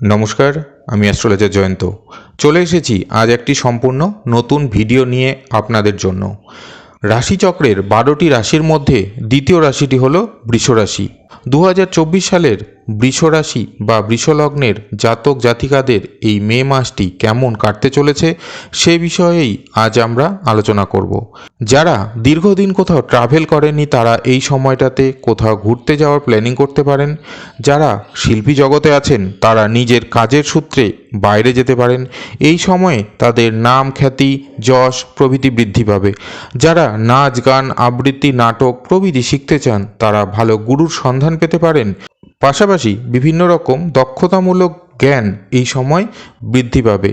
নমস্কার, আমি অ্যাস্ট্রোলজার জয়ন্ত। চলে এসেছি আজ একটি সম্পূর্ণ নতুন ভিডিও নিয়ে আপনাদের জন্য। রাশিচক্রের বারোটি রাশির মধ্যে দ্বিতীয় রাশিটি হল বৃষরাশি। দু হাজার চব্বিশ সালের বৃষরাশি বা বৃষলগ্নের জাতক জাতিকাদের এই মে মাসটি কেমন কাটতে চলেছে সে বিষয়েই আজ আমরা আলোচনা করব। যারা দীর্ঘদিন কোথাও ট্রাভেল করেননি, তারা এই সময়টাতে কোথাও ঘুরতে যাওয়ার প্ল্যানিং করতে পারেন। যারা শিল্পী জগতে আছেন, তারা নিজের কাজের সূত্রে বাইরে যেতে পারেন। এই সময়ে তাদের নাম, খ্যাতি, যশ প্রভৃতি বৃদ্ধি পাবে। যারা নাচ, গান, আবৃত্তি, নাটক প্রভৃতি শিখতে চান, তারা ভালো গুরুর সন্ধান পেতে পারেন। পাশাপাশি বিভিন্ন রকম দক্ষতামূলক জ্ঞান এই সময় বৃদ্ধি পাবে।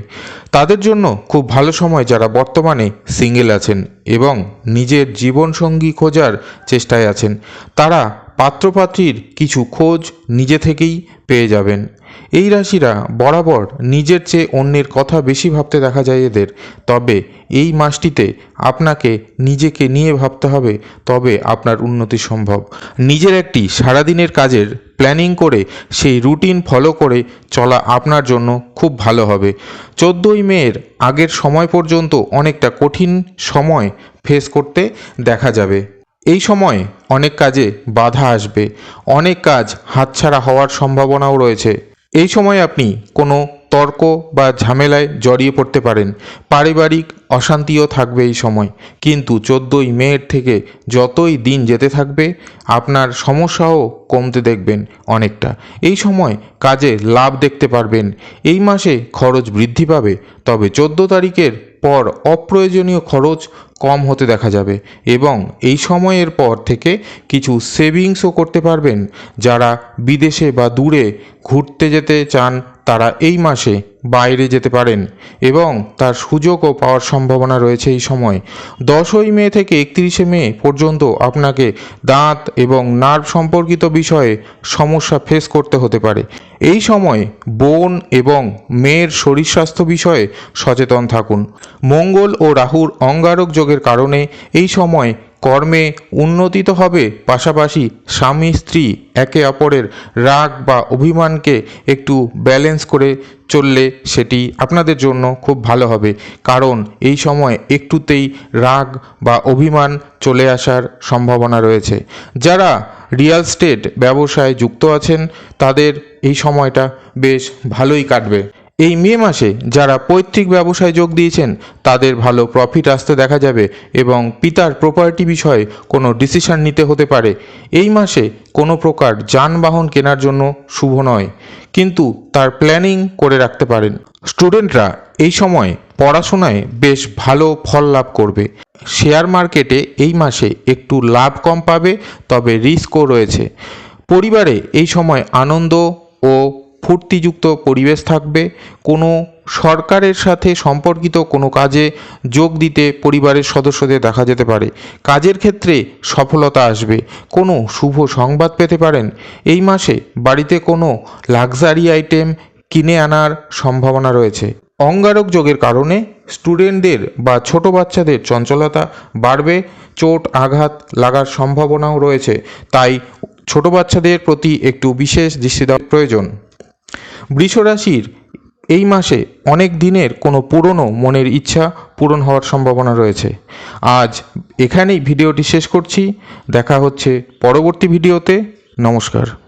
তাদের জন্য খুব ভালো সময় যারা বর্তমানে সিঙ্গেল আছেন এবং নিজের জীবনসঙ্গী খোঁজার চেষ্টায় আছেন। তারা পাত্রপাত্রীর কিছু খোঁজ নিজে থেকেই পেয়ে যাবেন। এই রাশিরা বরাবর নিজের চেয়ে অন্যের কথা বেশি ভাবতে দেখা যায় এদের। তবে এই মাসটিতে আপনাকে নিজেকে নিয়ে ভাবতে হবে, তবে আপনার উন্নতি সম্ভব। নিজের একটি সারাদিনের কাজের প্ল্যানিং করে সেই রুটিন ফলো করে চলা আপনার জন্য খুব ভালো হবে। চোদ্দোই মেয়ের আগের সময় পর্যন্ত অনেকটা কঠিন সময় ফেস করতে দেখা যাবে। এই সময়ে অনেক কাজে বাধা আসবে। অনেক কাজ হাতছাড়া হওয়ার সম্ভাবনাও রয়েছে। এই সময় আপনি কোনো তর্ক বা ঝামেলায় জড়িয়ে পড়তে পারেন। পারিবারিক অশান্তিও থাকবে এই সময়। কিন্তু চোদ্দোই মেয়ের থেকে যতই দিন যেতে থাকবে, আপনার সমস্যাও কমতে দেখবেন অনেকটা। এই সময় কাজে লাভ দেখতে পারবেন। এই মাসে খরচ বৃদ্ধি পাবে। তবে চোদ্দ তারিখের পর অপ্রয়োজনীয় খরচ কম হতে দেখা যাবে এবং এই সময়ের পর থেকে কিছু সেভিংসও করতে পারবেন যারা বিদেশে বা দূরে ঘুরতে যেতে চান তারা এই মাসে বাইরে যেতে পারেন এবং তার সুযোগও পাওয়ার সম্ভাবনা রয়েছে এই সময়। দশই মে থেকে একত্রিশে মে পর্যন্ত আপনাকে দাঁত এবং নার্ভ সম্পর্কিত বিষয়ে সমস্যা ফেস করতে হতে পারে। এই সময় বোন এবং মেয়ের শরীর স্বাস্থ্য বিষয়ে সচেতন থাকুন। মঙ্গল ও রাহুর অঙ্গারক যোগের কারণে এই সময় কর্মে উন্নতি তো হবে, পাশাপাশি স্বামী, স্ত্রী, একে অপরের রাগ বা অভিমানকে একটু ব্যালেন্স করে চললে সেটি আপনাদের জন্য খুব ভালো হবে। কারণ এই সময় একটুতেই রাগ বা অভিমান চলে আসার সম্ভাবনা রয়েছে। যারা রিয়েল স্টেট ব্যবসায় যুক্ত আছেন, তাদের এই সময়টা বেশ ভালোই কাটবে। এই মে মাসে যারা পৈতৃক ব্যবসায় যোগ দিয়েছেন, তাদের ভালো প্রফিট আসতে দেখা যাবে এবং পিতার প্রপার্টি বিষয়ে কোনো ডিসিশন নিতে হতে পারে। এই মাসে কোনো প্রকার যানবাহন কেনার জন্য শুভ নয়, কিন্তু তার প্ল্যানিং করে রাখতে পারেন। স্টুডেন্টরা এই সময় পড়াশোনায় বেশ ভালো ফল লাভ করবে। শেয়ার মার্কেটে এই মাসে একটু লাভ কম পাবে, তবে রিস্কও রয়েছে। পরিবারে এই সময় আনন্দ ও ফুর্তিযুক্ত পরিবেশ থাকবে। কোনো সরকারের সাথে সম্পর্কিত কোনো কাজে যোগ দিতে পরিবারের সদস্যদের দেখা যেতে পারে। কাজের ক্ষেত্রে সফলতা আসবে। কোনো শুভ সংবাদ পেতে পারেন। এই মাসে বাড়িতে কোনো লাক্সারি আইটেম কিনে আনার সম্ভাবনা রয়েছে। অঙ্গারক যোগের কারণে স্টুডেন্টদের বা ছোট বাচ্চাদের চঞ্চলতা বাড়বে। চোট, আঘাত লাগার সম্ভাবনাও রয়েছে। তাই ছোট বাচ্চাদের প্রতি একটু বিশেষ দৃষ্টি দেওয়া প্রয়োজন। বৃষরাশির এই মাসে অনেক দিনের কোনো পুরনো মনের ইচ্ছা পূরণ হওয়ার সম্ভাবনা রয়েছে। আজ এখানেই ভিডিওটি শেষ করছি। দেখা হচ্ছে পরবর্তী ভিডিওতে। নমস্কার।